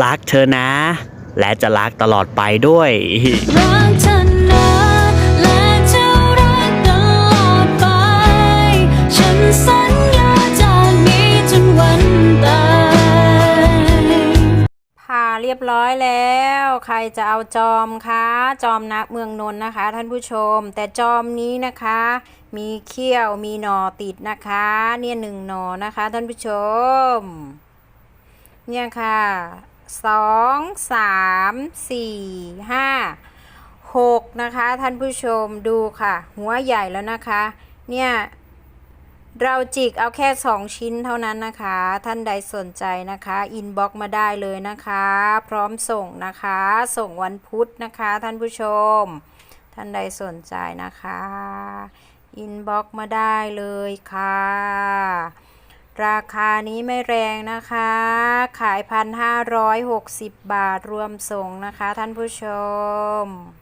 รักเธอนะ และจะรักตลอดไปด้วย รักเธอนะและจะรักตลอดไป ฉันสัญญาจากนี้จนวันตายผ่าเรียบร้อยแล้ว ใครจะเอาจอมคะ จอมนักเมืองนนท์นะคะ ท่านผู้ชม แต่จอมนี้นะคะ มีเขี้ยวมีหนอติดนะคะ เนี่ยหนึ่งหนอนะคะ ท่านผู้ชม เนี่ยค่ะ สองสามสี่ห้าหกนะคะท่านผู้ชมดูค่ะ หัวใหญ่แล้วนะคะ เนี่ยเราจิกเอาแค่2ชิ้นเท่านั้นนะคะ ท่านใดสนใจนะคะอินบ็อกมาได้เลยนะคะ พร้อมส่งนะคะ ส่งวันพุธนะคะ ท่านผู้ชม ท่านใดสนใจนะคะอินบ็อกมาได้เลยค่ะ ราคานี้ไม่แรงนะคะ ขายพันห้าร้อยหกสิบบาทรวมส่งนะคะท่านผู้ชม